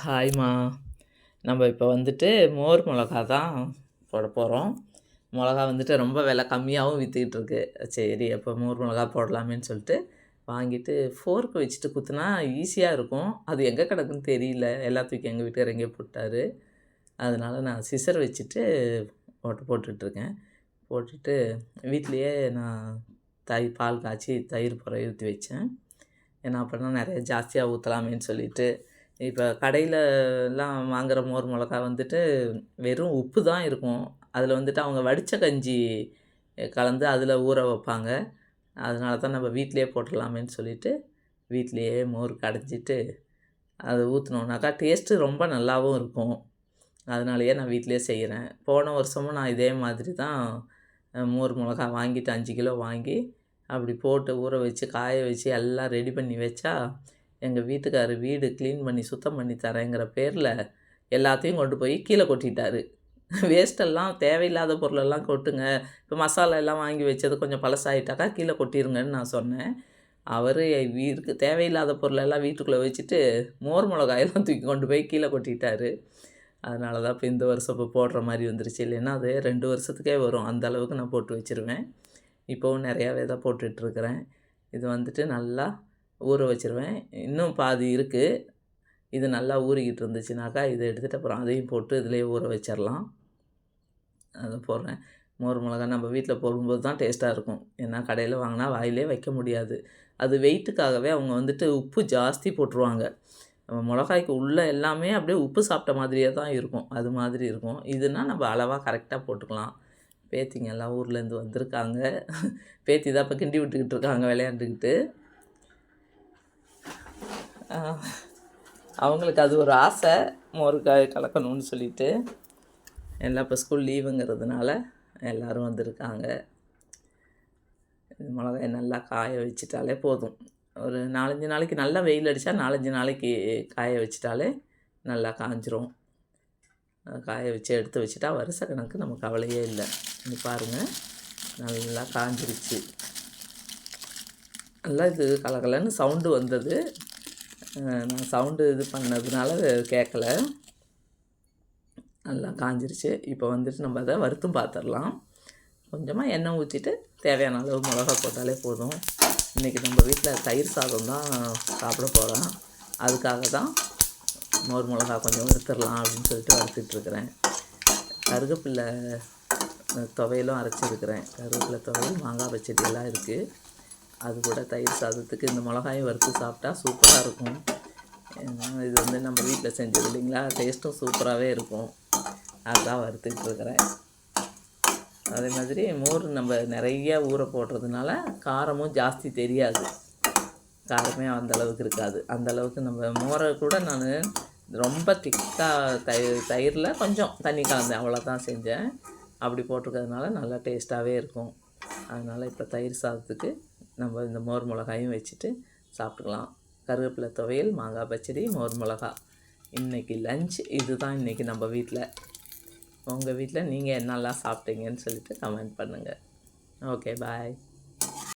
ஹாய்மா. நம்ம இப்போ வந்துட்டு மோர் மிளகா தான் போட போகிறோம் மிளகா வந்துட்டு ரொம்ப விலை கம்மியாகவும் விற்றுக்கிட்டு இருக்கு. சரி அப்போ மோர் மிளகா போடலாமேன்னு சொல்லிட்டு வாங்கிட்டு ஃபோர்க்கு வச்சுட்டு குத்துனா ஈஸியாக இருக்கும். அது எங்கே கிடக்குன்னு தெரியல. எல்லாத்துக்கும் எங்கள் வீட்டுக்காரர் எங்கேயோ போட்டார். அதனால் நான் சிசர் வச்சுட்டு போட்டு போட்டுட்ருக்கேன் போட்டுட்டு வீட்லேயே நான் தயிர் பால் காய்ச்சி தயிர் புற ஊற்றி வச்சேன். ஏன்னா அப்படின்னா நிறைய ஜாஸ்தியாக ஊற்றலாமேன்னு சொல்லிட்டு இப்போ கடையிலலாம் வாங்குகிற மோர் மிளகா வந்துட்டு வெறும் உப்பு தான் இருக்கும். அதில் வந்துட்டு அவங்க வடித்த கஞ்சி கலந்து அதில் ஊற வைப்பாங்க. அதனால தான் நம்ம வீட்டிலேயே போட்டுடலாமேன்னு சொல்லிட்டு வீட்டிலையே மோர் கடைஞ்சிட்டு அதை ஊற்றினோன்னாக்கா டேஸ்ட்டு ரொம்ப நல்லாவும் இருக்கும். அதனாலேயே நான் வீட்டிலேயே செய்கிறேன் போன வருஷமும் நான் இதே மாதிரி தான் மோர் மிளகா வாங்கிட்டு அஞ்சு கிலோ வாங்கி அப்படி போட்டு ஊற வச்சு காய வச்சு எல்லாம் ரெடி பண்ணி வச்சா எங்கள் வீட்டுக்காரர் வீடு க்ளீன் பண்ணி சுத்தம் பண்ணி தரேங்கிற பேரில் எல்லாத்தையும் கொண்டு போய் கீழே கொட்டிட்டாரு. வேஸ்ட்டெல்லாம் தேவையில்லாத பொருளெல்லாம் கொட்டுங்க. இப்போ மசாலா எல்லாம் வாங்கி வச்சது கொஞ்சம் பழசாயிட்டாக்கா கீழே கொட்டிருங்கன்னு நான் சொன்னேன். அவர் வீட்டுக்கு தேவையில்லாத பொருளெல்லாம் வீட்டுக்குள்ளே வச்சுட்டு மோர் மிளகாயெல்லாம் தூக்கி கொண்டு போய் கீழே கொட்டிட்டாரு. அதனால தான் இப்போ இந்த வருஷம் இப்போ போடுற மாதிரி வந்துருச்சு. இல்லைன்னா அது ரெண்டு வருஷத்துக்கே வரும். அந்த அளவுக்கு நான் போட்டு வச்சுருவேன். இப்போவும் நிறையாவே தான் போட்டுட்ருக்குறேன் இது வந்துட்டு நல்லா ஊற வச்சுருவேன். இன்னும் பாதி இருக்குது இது நல்லா ஊறிக்கிட்டு இருந்துச்சுனாக்கா இதை எடுத்துகிட்டு அப்புறம் அதையும் போட்டு இதிலே ஊற வச்சிடலாம் அதை போடுறேன். மோர் மிளகா நம்ம வீட்டில் போடும்போது தான் டேஸ்ட்டாக இருக்கும். ஏன்னா கடையில் வாங்கினா வாயிலே வைக்க முடியாது. அது வெயிட்டுக்காகவே அவங்க வந்துட்டு உப்பு ஜாஸ்தி போட்டுருவாங்க. மிளகாய்க்கு உள்ளே எல்லாமே அப்படியே உப்பு சாப்பிட்ட மாதிரியே தான் இருக்கும். அது மாதிரி இருக்கும். இதுனால் நம்ம அளவாக கரெக்டாக போட்டுக்கலாம். பேத்திங்க எல்லாம் ஊர்லேருந்து வந்திருக்காங்க. பேத்தி தான் இப்போ கிண்டி விட்டுக்கிட்டு இருக்காங்க விளையாண்டுக்கிட்டு. அவங்களுக்கு அது ஒரு ஆசை மோருக்காய் கலக்கணும்னு சொல்லிட்டு. எல்லாம் இப்போ ஸ்கூல் லீவுங்கிறதுனால எல்லோரும் வந்திருக்காங்க. மிளகாய் நல்லா காய வச்சிட்டாலே போதும். ஒரு நாலஞ்சு நாளைக்கு நல்லா வெயில் அடித்தா நாலஞ்சு நாளைக்கு காய வச்சிட்டாலே நல்லா காஞ்சிரும். காய வச்சு எடுத்து வச்சுட்டா வருஷ கணக்கு நமக்கு கவலையே இல்லை. இது பாருங்கள் நல்லா காஞ்சிருச்சு. நல்லா இது கலகலன்னு சவுண்டு வந்தது. நான் சவுண்டு இது பண்ணதுனால கேட்கல நல்லா காஞ்சிருச்சு. இப்போ வந்துட்டு நம்ம அதை வறுத்தும் பார்த்துடலாம் கொஞ்சமாக எண்ணெய் ஊற்றிட்டு தேவையான அளவு மிளகா போட்டாலே போதும். இன்றைக்கி நம்ம வீட்டில் தயிர் சாதம் தான் சாப்பிட போகிறோம் அதுக்காக தான் மோர் மிளகா கொஞ்சம் வறுத்துடலாம் அப்படின்னு சொல்லிட்டு வறுத்துட்ருக்குறேன் கருகப்பில்லை துவையலும் அரைச்சிருக்கிறேன். கருவேப்பிலை துவையல் மாங்காய் பச்சடி எல்லாம் இருக்குது அது கூட தயிர் சாதத்துக்கு இந்த மிளகாயை வறுத்து சாப்பிட்டா சூப்பராக இருக்கும். இது வந்து நம்ம வீட்டில் செஞ்சது இல்லைங்களா? டேஸ்ட்டும் சூப்பராகவே இருக்கும். அதான் வறுத்துக்கிட்டு இருக்கிறேன். அதே மாதிரி மோர் நம்ம நிறைய ஊற போடுறதுனால காரமும் ஜாஸ்தி தெரியாது. காரமே அந்த அளவுக்கு இருக்காது. அந்த அளவுக்கு நம்ம மோரை கூட நான் ரொம்ப திக்காக தயிர் தயிரில் கொஞ்சம் தண்ணி கலந்தேன். அவ்வளோதான் செஞ்சேன். அப்படி போட்டிருக்கிறதுனால நல்லா டேஸ்ட்டாகவே இருக்கும். அதனால் இப்போ தயிர் சாதத்துக்கு நம்ம இந்த மோர் மிளகாயும் வச்சுட்டு சாப்பிட்டுக்கலாம். கருவேப்பிலை துவையல் மாங்காய் பச்சடி மோர் மிளகா. இன்றைக்கி லஞ்ச் இது தான் இன்றைக்கி நம்ம வீட்டில் உங்கள் வீட்டில் நீங்கள் என்னெல்லாம் சாப்பிட்டீங்கன்னு சொல்லிட்டு கமெண்ட் பண்ணுங்கள் ஓகே பாய்